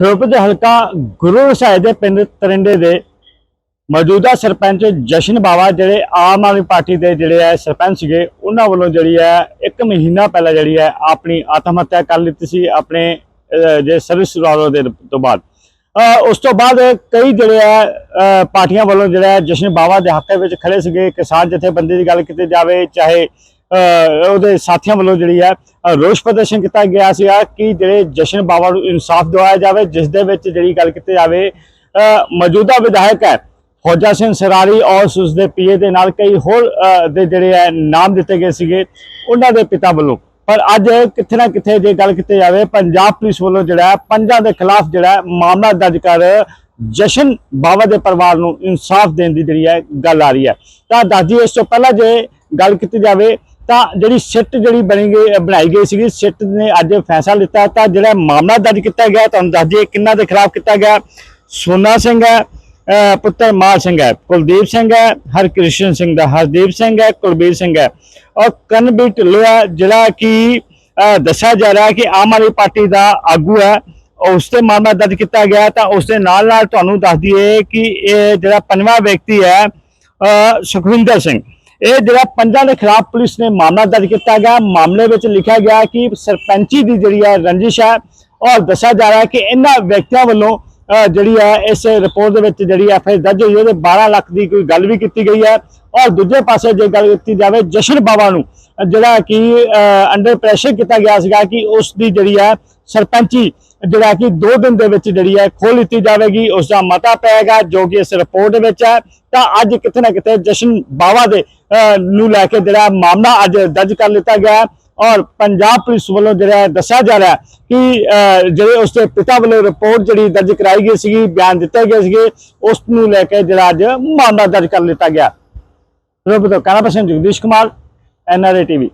ਫਿਰੋਜ਼ਪੁਰ ਦੇ ਹਲਕਾ ਗੁਰੂ ਸਾਹਿਬ ਦੇ ਪਿੰਡ ਤਰਿੰਡੇ ਦੇ ਮੌਜੂਦਾ ਸਰਪੰਚ ਜਸ਼ਨ ਬਾਵਾ ਜਿਹੜੇ ਆਮ ਆਦਮੀ ਪਾਰਟੀ ਦੇ ਜਿਹੜੇ ਹੈ ਸਰਪੰਚ ਸੀਗੇ, ਉਹਨਾਂ ਵੱਲੋਂ ਜਿਹੜੀ ਹੈ ਇੱਕ ਮਹੀਨਾ ਪਹਿਲਾਂ ਜਿਹੜੀ ਹੈ ਆਪਣੀ ਆਤਮ ਹੱਤਿਆ ਕਰ ਲਿੱਤੀ ਸੀ ਆਪਣੇ ਜੇ ਸਰਵਿਸ ਰਿਵਾਲਵਰ ਦੇ ਤੋਂ ਬਾਅਦ। ਉਸ ਤੋਂ ਬਾਅਦ ਕਈ ਜਿਹੜੇ ਹੈ ਪਾਰਟੀਆਂ ਵੱਲੋਂ ਜਿਹੜਾ ਜਸ਼ਨ ਬਾਵਾ ਦੇ ਹੱਕ ਵਿੱਚ ਖੜੇ ਸੀਗੇ। ਕਿਸਾਨ ਜਥੇਬੰਦੀ ਦੀ ਗੱਲ ਕੀਤੀ ਜਾਵੇ, ਚਾਹੇ ਉਹਦੇ ਸਾਥੀਆਂ ਵੱਲੋਂ ਜਿਹੜੀ ਹੈ ਰੋਸ ਪ੍ਰਦਰਸ਼ਨ ਕੀਤਾ ਗਿਆ ਸੀਗਾ ਕਿ ਜਿਹੜੇ ਜਸ਼ਨ ਬਾਵਾ ਨੂੰ ਇਨਸਾਫ ਦਿਵਾਇਆ ਜਾਵੇ, ਜਿਸ ਦੇ ਵਿੱਚ ਜਿਹੜੀ ਗੱਲ ਕੀਤੀ ਜਾਵੇ ਮੌਜੂਦਾ ਵਿਧਾਇਕ ਹੈ ਫੌਜਾ ਸਿੰਘ ਸਰਾਰੀ ਔਰ ਉਸ ਦੇ ਪੀਏ ਦੇ ਨਾਲ ਕਈ ਹੋਰ ਦੇ ਜਿਹੜੇ ਹੈ, ਨਾਮ ਦਿੱਤੇ ਗਏ ਸੀਗੇ, ਉਹਨਾਂ ਦੇ ਪਿਤਾ ਵੱਲੋਂ। ਪਰ ਅੱਜ ਕਿੱਥੇ ਨਾ ਕਿੱਥੇ ਜੇ ਗੱਲ ਕੀਤੀ ਜਾਵੇ, ਪੰਜਾਬ ਪੁਲਿਸ ਵੱਲੋਂ ਜਿਹੜਾ ਪੰਜਾਂ ਦੇ ਖਿਲਾਫ ਜਿਹੜਾ ਮਾਮਲਾ ਦਰਜ ਕਰ ਜਸ਼ਨ ਬਾਵਾ ਦੇ ਪਰਿਵਾਰ ਨੂੰ ਇਨਸਾਫ ਦੇਣ ਦੀ ਜਿਹੜੀ ਹੈ, ਗੱਲ ਆ ਰਹੀ ਹੈ। ਤਾਂ ਦਾਦੀ ਇਸ ਤੋਂ ਪਹਿਲਾਂ ਜੇ ਗੱਲ ਕੀਤੀ ਜਾਵੇ ਤਾਂ ਜਿਹੜੀ ਸਿੱਟ ਜਿਹੜੀ ਬਣੀ ਗਈ ਬਣਾਈ ਗਈ ਸੀਗੀ, ਸਿੱਟ ਨੇ ਅੱਜ ਫੈਸਲਾ ਲਿੱਤਾ ਤਾਂ ਜਿਹੜਾ ਮਾਮਲਾ ਦਰਜ ਕੀਤਾ ਗਿਆ, ਤੁਹਾਨੂੰ ਦੱਸ ਦਈਏ ਕਿੰਨਾ ਦੇ ਖਿਲਾਫ ਕੀਤਾ ਗਿਆ। ਸੋਨਾ ਸਿੰਘ ਹੈ ਪੁੱਤਰ ਮਾਲ ਸਿੰਘ ਹੈ, ਕੁਲਦੀਪ ਸਿੰਘ ਹੈ, ਹਰਕ੍ਰਿਸ਼ਨ ਸਿੰਘ ਦਾ, ਹਰਦੀਪ ਸਿੰਘ ਹੈ, ਕੁਲਬੀਰ ਸਿੰਘ ਹੈ। ਔਰ ਕਨਵੀਰ ਢਿੱਲੋਂ ਹੈ, ਜਿਹੜਾ ਕਿ ਦੱਸਿਆ ਜਾ ਰਿਹਾ ਕਿ ਆਮ ਆਦਮੀ ਪਾਰਟੀ ਦਾ ਆਗੂ ਹੈ, ਉਸ ਤੇ ਮਾਮਲਾ ਦਰਜ ਕੀਤਾ ਗਿਆ ਤਾਂ ਉਸ ਦੇ ਨਾਲ ਨਾਲ ਤੁਹਾਨੂੰ ਦੱਸ ਦਈਏ ਕਿ ਇਹ ਜਿਹੜਾ ਪੰਜਵਾਂ ਵਿਅਕਤੀ ਹੈ ਸੁਖਵਿੰਦਰ ਸਿੰਘ। ਇਹ ਜਿਹੜਾ ਪੰਜਾਂ ਦੇ ਖਿਲਾਫ ਪੁਲਿਸ ਨੇ ਮਾਮਲਾ ਦਰਜ ਕੀਤਾ ਗਿਆ। ਮਾਮਲੇ ਵਿੱਚ ਲਿਖਿਆ ਗਿਆ ਕਿ ਸਰਪੰਚੀ ਦੀ ਜਿਹੜੀ ਹੈ ਰੰਜਿਸ਼ ਹੈ, ਔਰ ਦੱਸਿਆ ਜਾ ਰਿਹਾ ਹੈ ਕਿ ਇਹਨਾਂ ਵਿਅਕਤੀਆਂ ਵੱਲੋਂ ਜਿਹੜੀ ਹੈ ਇਸ ਰਿਪੋਰਟ ਦੇ ਵਿੱਚ ਜਿਹੜੀ ਐਫ ਆਈ ਦਰਜ ਹੋਈ ਹੈ। ਉਹਦੇ 12 ਲੱਖ ਦੀ ਕੋਈ ਗੱਲ ਵੀ ਕੀਤੀ ਗਈ ਹੈ। ਔਰ ਦੂਜੇ ਪਾਸੇ ਜੇ ਗੱਲ ਕੀਤੀ ਜਾਵੇ ਜਸ਼ਨ ਬਾਵਾ ਨੂੰ, ਜਿਹੜਾ ਕਿ ਅੰਡਰ ਪ੍ਰੈਸ਼ਰ ਕੀਤਾ ਗਿਆ ਸੀਗਾ ਕਿ ਉਸ ਦੀ ਜਿਹੜੀ ਹੈ ਸਰਪੰਚੀ, ਜਿਹੜਾ ਕਿ 2 ਦਿਨ ਦੇ ਵਿੱਚ ਜਿਹੜੀ ਹੈ ਖੋਲ ਲਿੱਤੀ ਜਾਵੇਗੀ, ਉਸ ਦਾ ਮਤਾ ਪਏਗਾ, ਜੋ ਕਿ ਇਸ ਰਿਪੋਰਟ ਦੇ ਵਿੱਚ ਹੈ। ਤਾਂ ਅੱਜ ਕਿਤੇ ਨਾ ਕਿਤੇ ਜਸ਼ਨ ਬਾਵਾ ਦੇ ਨੂੰ ਲੈ ਕੇ ਜਿਹੜਾ ਮਾਮਲਾ ਅੱਜ ਦਰਜ ਕਰ ਲਿੱਤਾ ਗਿਆ ਔਰ ਪੰਜਾਬ ਪੁਲਿਸ ਵੱਲੋਂ ਜਿਹੜਾ ਦੱਸਿਆ ਜਾ ਰਿਹਾ ਕਿ ਜਿਹੜੇ ਉਸ ਦੇ ਪਿਤਾ ਵੱਲੋਂ ਰਿਪੋਰਟ ਜਿਹੜੀ ਦਰਜ ਕਰਾਈ ਗਈ ਸੀਗੀ, ਬਿਆਨ ਦਿੱਤੇ ਗਏ ਸੀਗੇ, ਉਸ ਨੂੰ ਲੈ ਕੇ ਜਿਹੜਾ ਅੱਜ ਮਾਮਲਾ ਦਰਜ ਕਰ ਲਿੱਤਾ ਗਿਆ ਰੋਬਤੋ ਕਾਨਾ ਜਗਦੀਸ਼ ਕੁਮਾਰ ਐਨਆਰਏ ਟੀਵੀ।